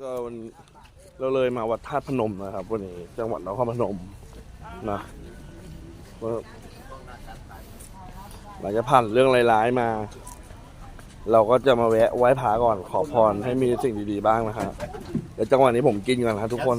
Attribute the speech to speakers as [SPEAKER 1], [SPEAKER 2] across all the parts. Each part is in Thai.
[SPEAKER 1] ก็วันเราเลยมาวัดธาตุพนมนะครับ วันนี้จังหวัดนครพนมนะก็หลังจากผ่านเรื่องร้ายๆมา เราก็จะมาแวะไหว้พระก่อนขอพรให้มีสิ่งดีๆบ้างนะครับเดี๋ยวจังหวะนี้ผมกินก่อนนะครับทุกคน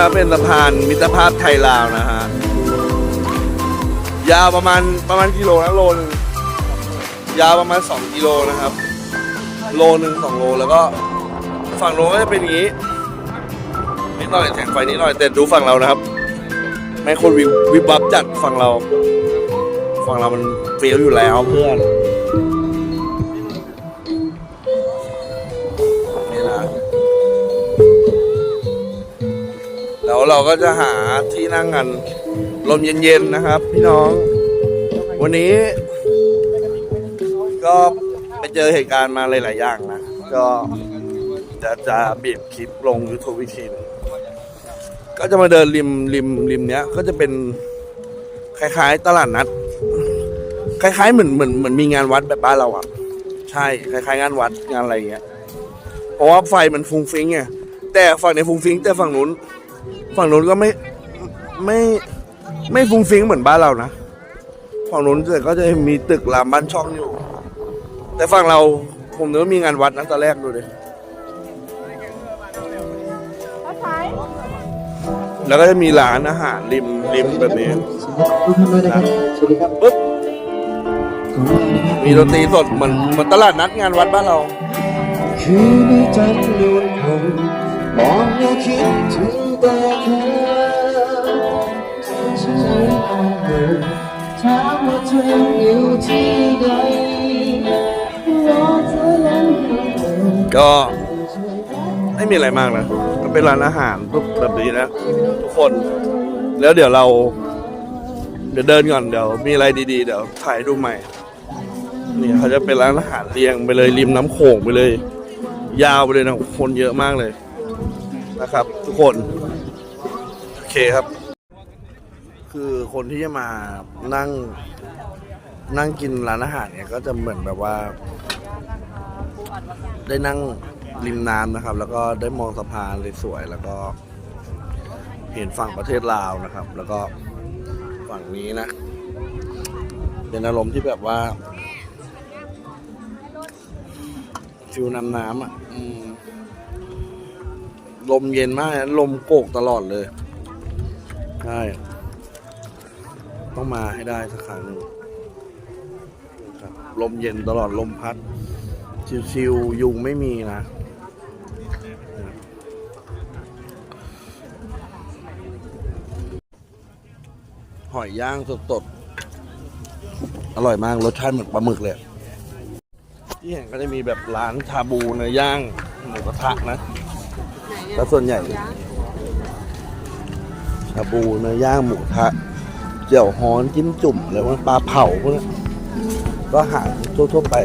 [SPEAKER 1] นะครับ เป็นสะพานมิตรภาพไทยลาวนะฮะ ยาวประมาณประมาณกิโลนะโลนึงยาวประมาณ 2 กิโลนะครับ โลหนึ่งสองโลแล้วก็ฝั่งโน้นก็จะเป็นอย่างนี้นิดหน่อยแสงไฟนิดหน่อยแต่ดูฝั่งเรานะครับไม่คนวิววิบวับจัดฝั่งเรา ฝั่งเรามันเฟี้ยวอยู่แล้วเพื่อน ก็จะหาที่นั่งกัน ลมเย็นๆนะครับ พี่น้อง วันนี้ ก็ไปเจอเหตุการณ์มาหลายๆอย่างนะ ก็จะจะบีบคลิปลงยูทูบวิทีนึงก็จะมาเดินริมริมริมเนี้ย ก็จะเป็นคล้ายๆ ตลาดนัด คล้ายๆเหมือนเหมือนเหมือนมีงานวัดแบบบ้านเราอะ ใช่คล้ายๆ งานวัดงานอะไรอย่างเงี้ยเพราะว่าไฟมันฟุ้งฟิ้งไงแต่ฝั่งในฟุ้งฟิ้งแต่ฝั่งนู้น ฝั่งนู้นก็ไม่ไม่ไม่ฟุ้งฟิ้งเหมือนบ้านเรานะ ฝั่งนู้นแต่ก็จะมีตึกรามบ้านช่องอยู่ แต่ฝั่งเราผมนึกว่ามีงานวัดนะตอนแรกดูดิแล้วก็จะมีร้านอาหารริมริมแบบนี้
[SPEAKER 2] นะ
[SPEAKER 1] ปุ๊บมีดนตรีสดเหมือนเหมือนตลาดนัดงานวัดบ้านเรา
[SPEAKER 2] คือในจันทร์นวลคงมองแล้วคิดถึง แต่เธอฉันเองเธอถามว่าเธออยู่ที่ใดรอเธอแล้ว
[SPEAKER 1] ก็ไม่มีอะไรมากนะก็เป็นร้านอาหารทุกแบบนี้นะ ทุกคน แล้วเดี๋ยวเรา เดี๋ยวเดินก่อนเดี๋ยวมีอะไรดีๆ เดี๋ยวถ่ายดูใหม่นี่เขาจะเป็นร้านอาหารเรียงไปเลยริมน้ำโขงไปเลย ยาวไปเลยนะคนเยอะมากเลย นะครับ ทุกคน โอเคครับ คือคนที่จะมานั่งนั่งกินร้านอาหารเนี่ยก็จะเหมือนแบบว่า ได้นั่งริมน้ำนะครับ แล้วก็ได้มองสะพานเลยสวยแล้วก็ เห็นฝั่งประเทศลาวนะครับ แล้วก็ฝั่งนี้นะ เป็นอารมณ์ที่แบบว่าฟิวน้ำน้ำอะ อืม ลมเย็นมากนลมโกกตลอดเลยใช่ต้องมาให้ได้สักครั้งหนึ่งครับลมเย็นตลอดลมพัด ชิวๆยุงไม่มีนะหอยย่างสดๆ อร่อยมาก รสชาติเหมือนปลาหมึกเลย ที่เห็นก็จะมีแบบร้านชาบูเนื้อย่างหมูกระทะนะ แต่ส่วนใหญ่ชาบูเนื้อย่างหมูทะเจียวฮ้อนจิ้มจุ่มอะไรพวกนั้นปลาเผาพวกนี้นก็หาทั่วๆไป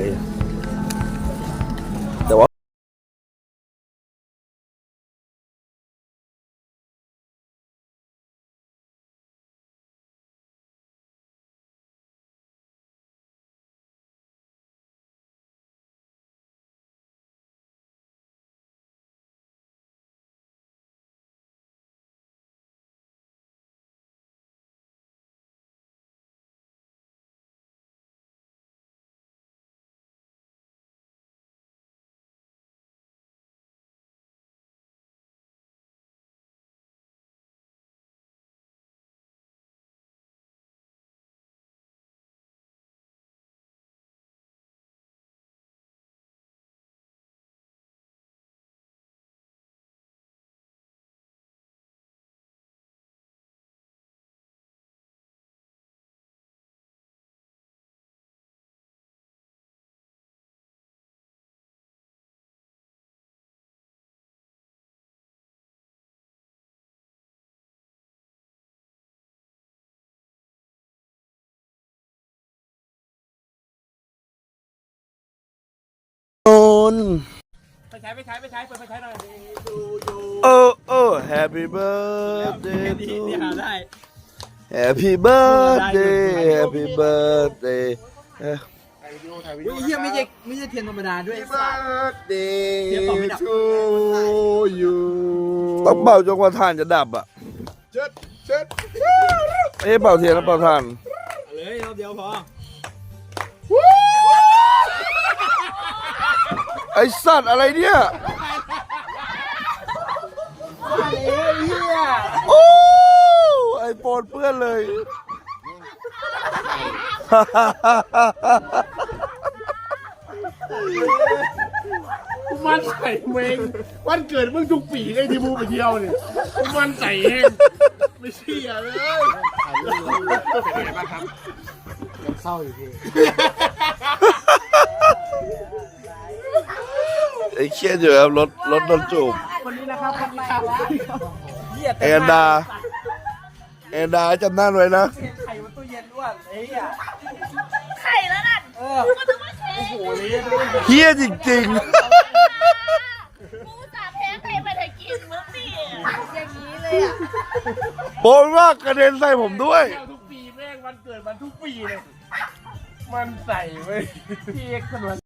[SPEAKER 1] น
[SPEAKER 2] ไปใช้ไปใช้ไปใช้เปิดไปใช้หน่อยดูดู
[SPEAKER 1] เออเออ Happy birthday
[SPEAKER 2] นี่
[SPEAKER 1] to
[SPEAKER 2] นี่หาได้
[SPEAKER 1] Happy birthday Happy birthday เอ้ย
[SPEAKER 2] อุ้ยเฮียไม่ใช่ไม่ใช่เทียนธรรมดาด้วย
[SPEAKER 3] birthday
[SPEAKER 2] เทียบต่อไม่ดับ
[SPEAKER 3] to you
[SPEAKER 1] ต้องเป่าจนกว่าถ่านจะดับอะ
[SPEAKER 3] เชิดเชิด
[SPEAKER 1] เอ้ยเป่าเทียนแล้วเป่าถ่าน
[SPEAKER 2] เลยรอบเดียวพอ
[SPEAKER 1] ไอสัตว์อะไรเนี่ย
[SPEAKER 2] เฮีย
[SPEAKER 1] โอ้ไอโฟนเปื้อนเลย
[SPEAKER 4] มันใส่เมงวันเกิดมึงทุกปีไอ้ที่มูไปเที่ยวเนี่ยมันใส่เองไม่เชื่อเลยเป็นไงบ้างครับยังเศร้าอยู่พี่
[SPEAKER 1] ไอเครียดอยู่ครับรถรถโดนจูบ
[SPEAKER 2] วันนี้นะครับวันนี้ครับเฮีย
[SPEAKER 1] แอนดาแอนดาจำหน้าไว้นะ
[SPEAKER 2] ไข่บนตู้เย็นด้วยเฮ้ยอะ
[SPEAKER 5] ไข่แล้วนั่น
[SPEAKER 2] เออ
[SPEAKER 5] กูก็ต้องมาเช็ค
[SPEAKER 2] โอ้โหเลยด้วย
[SPEAKER 1] เฮียจริง
[SPEAKER 5] กูจะแพ้ใครไปแต่กินมึงนี่อย่างนี้เลยอะ
[SPEAKER 1] ๆโปนว่ากระเด็นใส่ผมด้วย
[SPEAKER 4] เที่ยวทุกปีแม่งวันเกิดมันทุกปีเลยมันใส่เว้ยพี่เอ็กซ์สนวน